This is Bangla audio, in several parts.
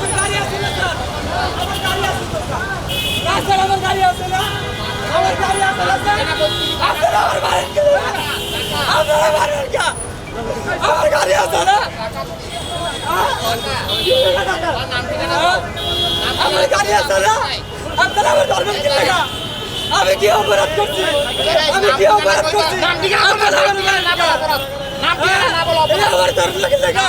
আমার গাড়ি আছে না স্যার আমার গাড়ি আছে তো স্যার না স্যার আমার গাড়ি আছে না আমার গাড়ি আছে না স্যার আপনারা আমার মারেন কে আপনারা মারেন কে আমার গাড়ি আছে না আমার গাড়ি আছে না আপনারা আমার ধর্মের কি লাগা আমি কি অপরাধ করছি আমি কি অপরাধ করছি আপনারা আমার মারেন কে? এটা আমার ধর্মের কি লাগা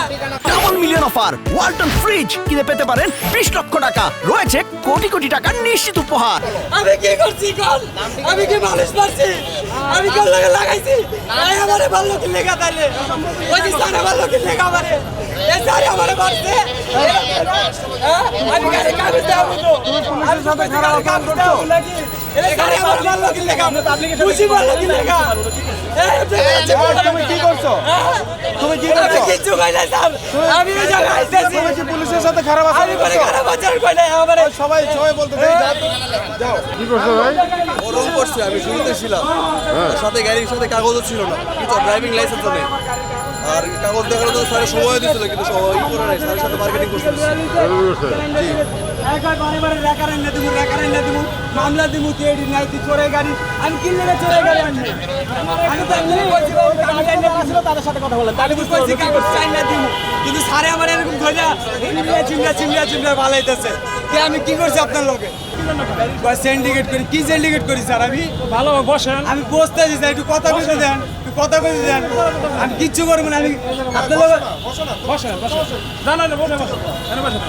double million offer Walton fridge কিনে পেতে পারেন বিশ লক্ষ টাকা। রয়েছে কোটি কোটি টাকার নিশ্চিত উপহার। আমি কি করছি, কল? আমি কি মানুষ মারছি? আমি কল লাগা লাগাইছি? এই আমারে ভালো কি লেখা তাইলে? ওই যে সারে ভালো কি লেখা আমারে? এই সারে আমারে মারছে? হ্যাঁ? আমি গাড়ি কাগজ দেব তো আমি সাথে খারাপ কাম করছ নাকি কি লেখা ভালো কি লেখা তুমি কি করছ? তুমি কি করছ? আমি কই না স্যার। আমি ওই জায়গায় আইতেছি তুমি কি পুলিশের সাথে খারাপ আমি করে খারাপ আচরণ কই না আমারে সবাই সবাই বলতে যাও। কি করছ ভাই? ওরকম করছে আমি শুরুতে ছিলাম। সাথে গাড়ির সাথে কাগজও ছিল না। কিছু ড্রাইভিং লাইসেন্সও নেই। আর কাগজ স্যারের সময় দিয়েছিল কিন্তু সময় করে নাই স্যারের সাথে মার্কেটিং করছিল একবার বারে বারে রেকারেন না দিমু রেকারেন না দিমু মামলা দিমু তেড়ি নাই তুই চোরে গাড়ি আমি কিনলে চোরে গাড়ি আনবি আমি তো এমনি বলছি আমি জানি না তাদের সাথে কথা বলেন তাহলে বুঝতে পারছি কাগজ চাই না দিমু কিন্তু সারে আমার এরকম আমি কি করছি আপনার লোকে? সিন্ডিকেট করি? কি সিন্ডিকেট করি স্যার? আমি ভালো বসেন। আমি বসতে স্যার একটু কথা বলতে দেন। কথা বলতে দেন আমি কিচ্ছু করব না আমি আপনার লোক বসেন বসেন না না না, বসে বসে। বসে বসে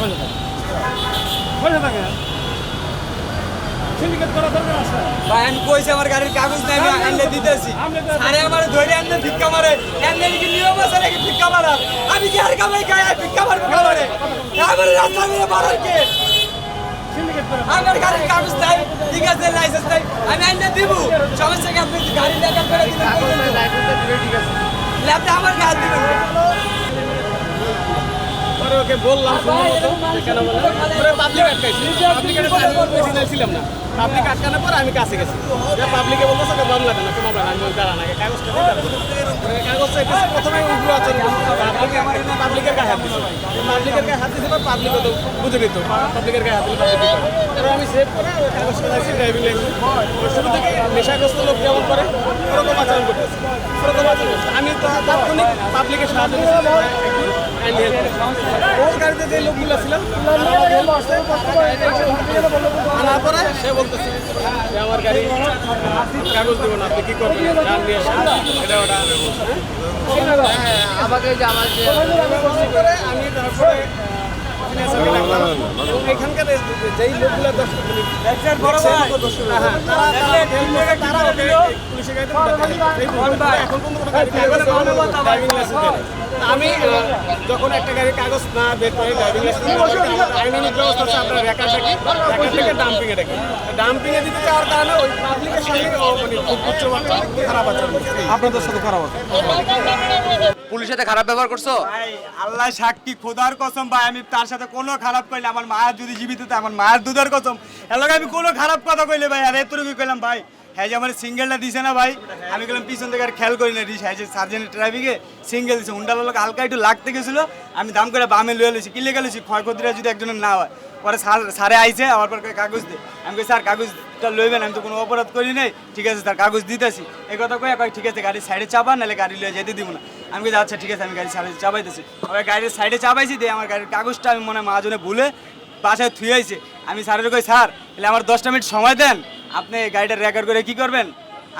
বসে ভাই আমি কইছি আমার গাড়ির কাগজ নাই আমি দিতেছি। আরে আমার ধরে আনলে ভিক্ষা মারে। আনলে কি নিয়ম আছে নাকি ভিক্ষা আমি কি আর কামাই খাই? আর ভিক্ষা মারবো কামারে? আমার রাস্তা মেরে মারার কে? আমার গাড়ির কাগজ নাই ঠিক আছে লাইসেন্স নাই। আমি আইনে দিব। সমস্যা কি? আপনি গাড়ি দেখা করে দিবেন ল্যাপটা আমার গাছ দিবেন। ওকে বললাম কেন বললাম? পাবলিক আটকাইছি। পাবলিকের বেশি ছিলাম না। পাবলিক আটকানোর পর আমি কাছে গেছি। পাবলিকে বলল তোকে মামলা দেন কেন মামলা আমি দাঁড়ান আগে কাগজটা কাগজটা প্রথমে উগ্র আচরণ পাবলিকে পাবলিকের গায়ে হাত দিচ্ছে পাবলিকের গায়ে হাত দিচ্ছে পাবলিক তো বুঝে নিত। পাবলিকের গায়ে হাত দিলে পাবলিক পরে আমি সেভ করে কাগজটা রাখছি ড্রাইভিং লাইসেন্স শুরু থেকে নেশাগ্রস্ত লোক যেমন করে, ওরকম আচরণ করতেছে। ওরকম আচরণ আমি তাৎক্ষণিক পাবলিকের সাহায্য ওর গাড়িতে যে লোকগুলো ছিল? আনার পরে সে বলতেছে যে আমার গাড়ি কাগজ দেবো না আপনি কি করবেন? যান নিয়ে আসেন। এটা ওটা আমাকে যে আমার যে আমি তারপরে এখানকার যেই লোকগুলো দশ একজন হ্যাঁ, পুলিশের গাড়িতে এখন পর্যন্ত কোনো কাগজ ড্রাইভিং লাইসেন্স আমি যখন একটা গাড়ির কাগজ না বের করে ড্রাইভিং লাইসেন্স আইনি ব্যবস্থা আছে রেকার রেকার থেকে ডাম্পিং এ ডাকি ডাম্পিং এ দিতে যাওয়ার কারণে ওই পাবলিকের সঙ্গে মানে খুব উচ্চ খারাপ আচরণ। আপনাদের সাথে খারাপ আছে। পুলিশের সাথে খারাপ ব্যবহার করছ? ভাই আল্লাহ সাক্ষী খোদার কসম ভাই আমি তার সাথে কোনো খারাপ কইলে আমার মায়ের যদি জীবিত আমার মায়ের দুধের কসম। এলাকা আমি কোনো খারাপ কথা কইলে ভাই আর এতটুকু কইলাম ভাই। হ্যাঁ যে আমার সিঙ্গেলটা দিছে না ভাই, আমি গেলাম পিছন থেকে আর খেয়াল করি না রিস হ্যাঁ যে সার্জেন্ট ট্রাফিকে সিঙ্গেল দিছে। হুন্ডার লোক হালকা একটু লাগতে গেছিল, আমি দাম করে বামে লুয়ে লইছি। কি লেগে লইছি? ক্ষয়ক্ষতিটা যদি একজনের না হয়। পরে স্যার স্যারে আইছে আমার পর কাগজ দে। আমি কই, স্যার, কাগজটা লইবেন, আমি তো কোনো অপরাধ করি নাই। ঠিক আছে, স্যার, কাগজ দিতেছি। এই কথা কয়ে কয়, ঠিক আছে গাড়ি সাইডে চাপা, নাহলে গাড়ি লয়ে যেতে দিব না। আমি কই আচ্ছা ঠিক আছে, আমি গাড়ি সাইডে চাপাইতেছি। আবার গাড়ির সাইডে চাপাইছি, দিয়ে আমার গাড়ির কাগজটা আমি মনে হয় ভুলে বাসায় থুয়ে আইছে। আমি স্যারের কই, স্যার, তাহলে আমার দশটা মিনিট সময় দেন। আপনি গাড়িটা রেকর্ড করে কি করবেন?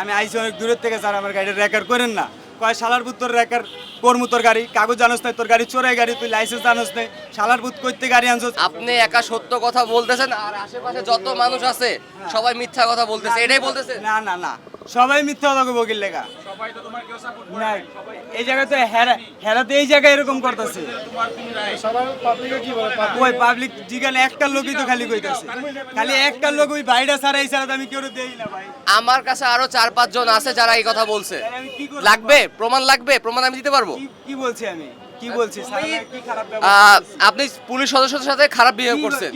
আমি আইসি অনেক দূরের থেকে স্যার আমার গাড়িটা রেকর্ড করেন না। কয় শালার পুত তোর রেকর্ড করমু তোর গাড়ি? কাগজ জানোস নাই তোর গাড়ি চোরাই গাড়ি তুই লাইসেন্স জানোস নাই। সালার পুত করতে গাড়ি আনছো আপনি একা সত্য কথা বলতেছেন আর আশেপাশে যত মানুষ আছে সবাই মিথ্যা কথা বলতেছে এটাই বলতেছে? না না না। সবাই মিথ্যা কথা বকিল লেগা। না এই জায়গায় তো হেরা হেরা তো এই জায়গায় এরকম করতেছে। ওই পাবলিক জিগানে একটা লোকই তো খালি কইতাছে। খালি একটা লোক ওই ছাড়া এই ছাড়া আমি কেউ দেই না ভাই। আমার কাছে আরও চার পাঁচ জন আছে যারা এই কথা বলছে? লাগবে? প্রমাণ লাগবে? প্রমাণ আমি দিতে পারব? কি- কি বলছি আমি? কি বলছি স্যার আমি কি খারাপ আহ, ব্যবহার করছি? আপনি পুলিশ সদস্যদের সাথে খারাপ বিহেভ করছেন।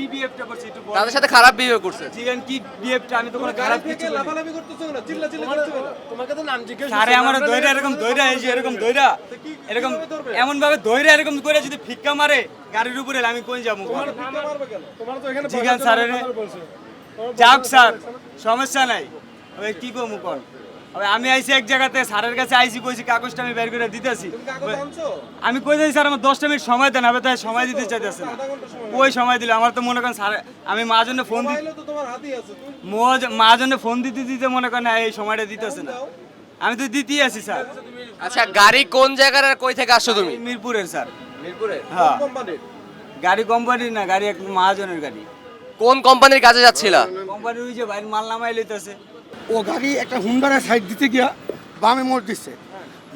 তাদের সাথে খারাপ বিহেভ করছেন। জিগান কি বিহেভটা? আমি তো কোনো খারাপ কিছু লাফালাফি করতেছো না চিল্লা চিল্লা করতেছো তোমাকে তো নাম জিজ্ঞেস সারে আমার দইরা এরকম দইরা এই যে এরকম দইরা। এরকম এমন ভাবে দইরা এরকম করে যদি ফিক্কা মারে গাড়ির উপরে আমি কই যাব? তোমার ফিক্কা মারবে কেন? তোমার তো এখানে জিগান স্যারের যাক স্যার সমস্যা নাই। ওই কি কমু কোন? আমি আইছি এক জায়গাতে স্যারের কাছে আইছি কইছি কাগজটা আমি বের করে দিতেছি। আমি কই যাই স্যার আমার দশটা মিনিট সময় দেন হবে তাই সময় দিতে চাইতেছে না। ওই সময় দিলে? আমার তো মনে করেন স্যার আমি মা জন্য ফোন দি মোবাইলে তো তোমার হাতেই আছে তুমি মো- জন্য ফোন দিতে দিতে মনে করেন এই সময়টা দিতেছে না। আমি তো দিতেই আছি স্যার। আচ্ছা গাড়ি কোন জায়গার আর কই থেকে আসছো তুমি? মিরপুরের স্যার। মিরপুরে হ্যাঁ। গাড়ি কোম্পানির না গাড়ি এক মহাজনের গাড়ি। কোন কোম্পানির কাজে যাচ্ছিলা? কোম্পানির ওই যে বাইরে মাল নামাই লইতেছে। ও গাড়ি একটা হুন্ডারে সাইড দিতে গিয়া বামে মোড় দিচ্ছে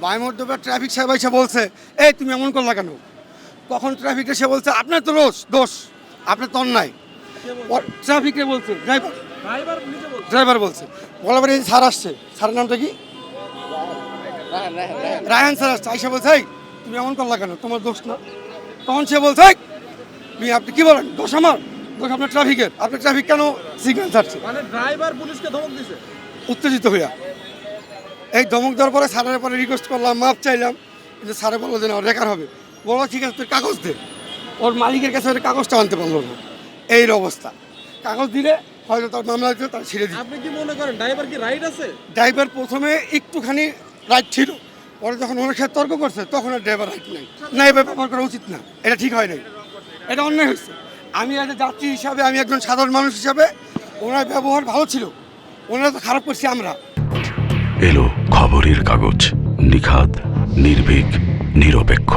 বামে মোড় দেবে ট্রাফিক সাহেব এসে বলছে এই তুমি এমন করলা কেন? তখন ট্রাফিক এসে বলছে আপনার তো দোষ দোষ আপনার তো অন্যায়। ট্রাফিকে বলছে ড্রাইভার ড্রাইভার বলছে। বলার পরে স্যার আসছে। স্যারের নামটা কি? রায়হান স্যার আসছে। আইসা বলছে "এই, তুমি এমন করলা কেন? তোমার দোষ না। তখন সে বলছে আপনি কি বলেন? দোষ আমার? দোষ আপনার ট্রাফিকের আপনি ট্রাফিক কেন সিগন্যাল ছাড়ছে মানে ড্রাইভার পুলিশকে ধমক দিছে। উত্তেজিত হইয়া। এই ধমক দেওয়ার পরে স্যারের পরে রিকোয়েস্ট করলাম মাপ চাইলাম কিন্তু স্যারে বলল যে না রেকার হবে। বলো ঠিক আছে তুই কাগজ দে। ওর মালিকের কাছে ওর কাগজটা আনতে পারল না। এই অবস্থা। কাগজ দিলে হয়তো তার মামলা দিতে তার ছেড়ে দিই আপনি কি মনে করেন ড্রাইভার কি রাইট আছে? ড্রাইভার প্রথমে একটুখানি রাইট ছিল পরে যখন ওনার সাথে তর্ক করছে তখন আর ড্রাইভার রাইট নাই। না এবার ব্যবহার করা উচিত না। এটা ঠিক হয় নাই। এটা অন্যায় হয়েছে। আমি একটা যাত্রী হিসাবে, আমি একজন সাধারণ মানুষ হিসাবে ওনার ব্যবহার ভালো ছিল। ওনারা তো খারাপ করছি আমরা। এলো খবরের কাগজ, নিখাদ, নির্ভীক, নিরপেক্ষ।